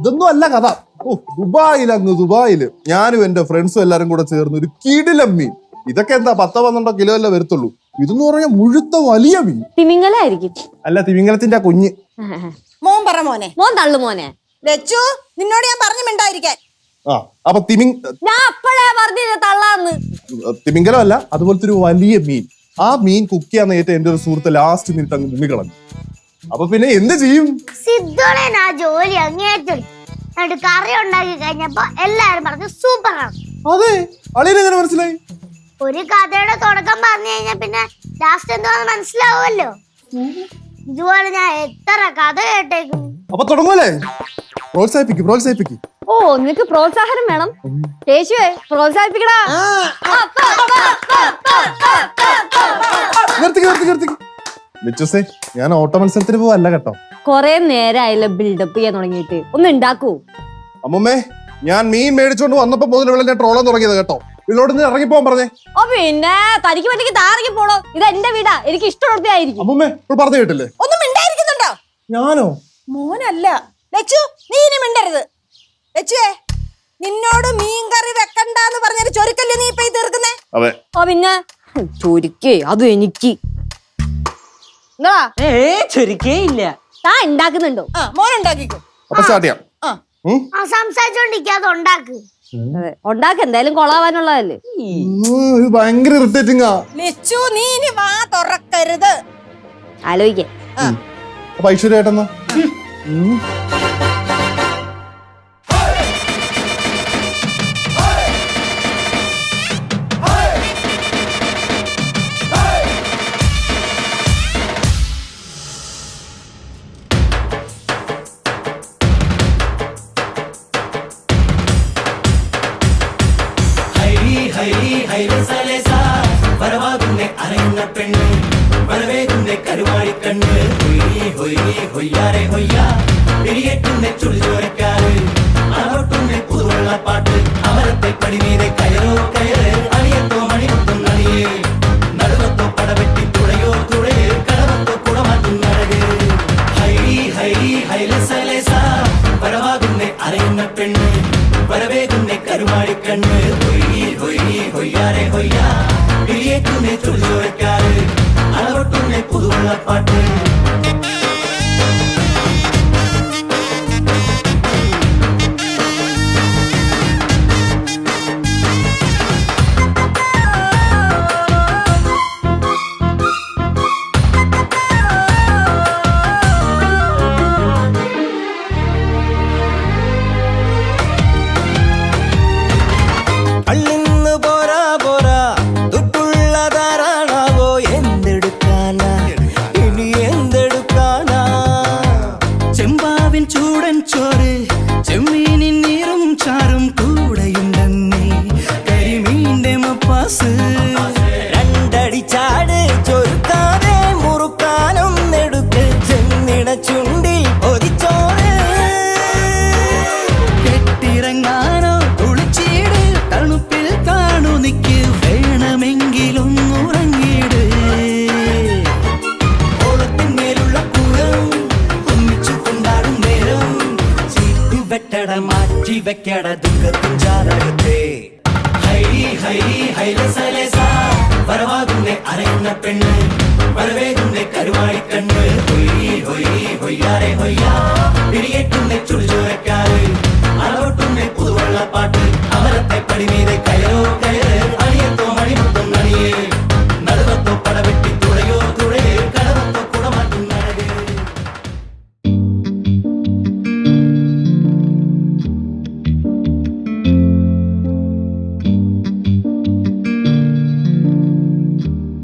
ഇതൊന്നും അല്ല കഥ. ഓ ദുബായിൽ അങ്ങ് ദുബായിൽ. ഞാനും എന്റെ ഫ്രണ്ട്സും എല്ലാരും കൂടെ ചേർന്ന് ഒരു കിടിലം മീൻ. ഇതൊക്കെ എന്താ പത്തോ പന്ത്രണ്ടോ കിലോ അല്ലേ വരത്തുള്ളൂ? ഇതെന്ന് പറഞ്ഞാൽ മുഴുത്ത വലിയ മീൻ. തിമിങ്ങലായിരിക്കും അല്ല തിമിംഗലത്തിന്റെ ആ കുഞ്ഞ്. മോൻ പറ മോനെ. മോൻ തള്ളു മോനെ. വെച്ചു നിന്നോട് ഞാൻ പറഞ്ഞു മിണ്ടായിരിക്കാൻ. ആ അപ്പൊ തിമിങ് ഞാൻ അപ്പോഴേ പറഞ്ഞില്ല തള്ളാന്ന്. തിമിംഗലം അല്ല അതുപോലത്തെ ഒരു വലിയ മീൻ. ആ മീൻ കുക്ക് ചെയ്യാൻ ഏറ്റ എന്റെ ഒരു സുഹൃത്ത് ലാസ്റ്റ് മിനിറ്റ് അങ്ങ് മുങ്ങിക്കളഞ്ഞു അപ്പൊ പിന്നെ എന്ത് ചെയ്യും? സിദ്ധോളെ ആ ജോലി അങ്ങേറ്റം എന്നിട്ട് കറി ഉണ്ടാക്കി കഴിഞ്ഞപ്പോ എല്ലാരും പറഞ്ഞു സൂപ്പറാണ്. അതെ അളിയനെങ്ങനെ മനസ്സിലായി? ഒരു കഥയുടെ തുടക്കം പറഞ്ഞു കഴിഞ്ഞാൽ പിന്നെ ലാസ്റ്റ് എന്താന്ന് മനസ്സിലാവുമല്ലോ. ഇതുപോലെ ഞാൻ എത്ര കഥ കേട്ടേക്കും. അപ്പൊ തുടങ്ങുമല്ലേ പ്രോത്സാഹിപ്പിക്കും പ്രോത്സാഹിപ്പിക്കും. ഓ നിനക്ക് പ്രോത്സാഹനം വേണം. യേശുവേ പ്രോത്സാഹിപ്പിക്കടാ. നിർത്തിക്ക് നിർത്തിക്ക് നിർത്തിക്ക് ലിച്ചൂസേ ഞാൻ ഓട്ട മത്സരത്തിന് പോവല്ല കേട്ടോ. കൊറേ നേരമായില്ല ബിൽഡപ്പ് ചെയ്യാൻ തുടങ്ങിയിട്ട്. ഒന്ന് ഉണ്ടാക്കൂ അമ്മമ്മേ ഞാൻ മീൻ മേടിച്ചോണ്ട് വന്നപ്പോ മുതൽ ഇവിടെ ട്രോളാൻ തുടങ്ങിയത് കേട്ടോ. നിന്ന് ഇറങ്ങിപ്പോവാൻ പറഞ്ഞേ. ഓ പിന്നെ തനിക്ക് പറ്റിക്ക് താറങ്ങി പോണോ? ഇത് എന്റെ വീടാ. എനിക്ക് ഇഷ്ടമുള്ളതായിരിക്കും അമ്മമ്മേ ഇപ്പോൾ പറഞ്ഞു കേട്ടില്ലേ? ഒന്നും മിണ്ടായിരിക്കുന്നുണ്ടോ? ഞാനോ? മോനല്ല. ലച്ചു നീ ഇനി മിണ്ടരുത്. ലച്ചുവേ നിന്നോട് മീൻ കറി വെക്കണ്ടെന്ന് പറഞ്ഞൊരു ചൊരുക്കല്ലേ നീ ഇപ്പൊ ഈ തീർക്കുന്നേ? അതെ. ഓ പിന്നെ? ചൊരിക്കേ അതും എനിക്ക്. എന്താ ഏ ചൊരിക്കേ ഇല്ല. താ ഉണ്ടാക്കുന്നുണ്ടോ ആ മോൻ ഉണ്ടാക്കിക്കോ. അപ്പൊ സ്റ്റാർട്ട് ചെയ്യാം ആ. ഉം? ആ സംസാരിച്ചോണ്ടിരിക്കാതെ ഉണ്ടാക്ക്. അതെ ഉണ്ടാക്ക എന്തായാലും കൊളാവാനുള്ളതല്ലേ ഉം, ഇത് ഭയങ്കര ഇറിറ്റേറ്റിംഗ് ആ ലച്ചു നീ ഇനി വാ തുറക്കരുത്. ആലോചിക്കേ. അപ്പൊ ഐശ്വര്യേട്ടെന്നാ ഉം. யாரை உன்ன பெண்ணு. மனவே உன்னை கருவாடி கண்ணு. ஒய்யே ஒய்யே ஒய்யாரே ஒய்யா வெளியே உன்னை சுழி ஜோரக்காரு அவட்டுன்னை புதுவள்ள பாட்டு. அவரத்தை படி மீதை கயரோ கயறு அணியத்தோ மணிமுத்தும் அணியே. நடுவத்தோ படவெட்டி துளையோ துளையே கடவத்தோ குடமாத்தும் அழகு ஹை ஹை ஹைல சைலேசா. வரவாகுன்னை அரை உன்ன பெண்ணு. வரவே உன்னை கருவாடி கண்ணு. ஒய்யே ഹൊയ്രി ഹൊയ്രി ഹൊയ്യാരെ ഹൊയ്യ പിരിയേറ്റുന്നെ ചുളിചോരക്കാര് അളവട്ടുന്നെ പുതുവെള്ളപ്പാട്ട് വെക്കട ദുഃഖത്തിൻ ജാതകത്തെ. ഹൈ ഹൈ ഹൈലസലേസ വരവാകുന്നെ അരയുന്ന പെണ്ണ്. വരവേകുന്നെ കരുവാടി കണ്ണ് ഹൊയ്രി ഹൊയ്രി ഹൊയ്യാരെ ഹൊയ്യ. പിരിയേറ്റുന്നെ ചുളിച്ചോ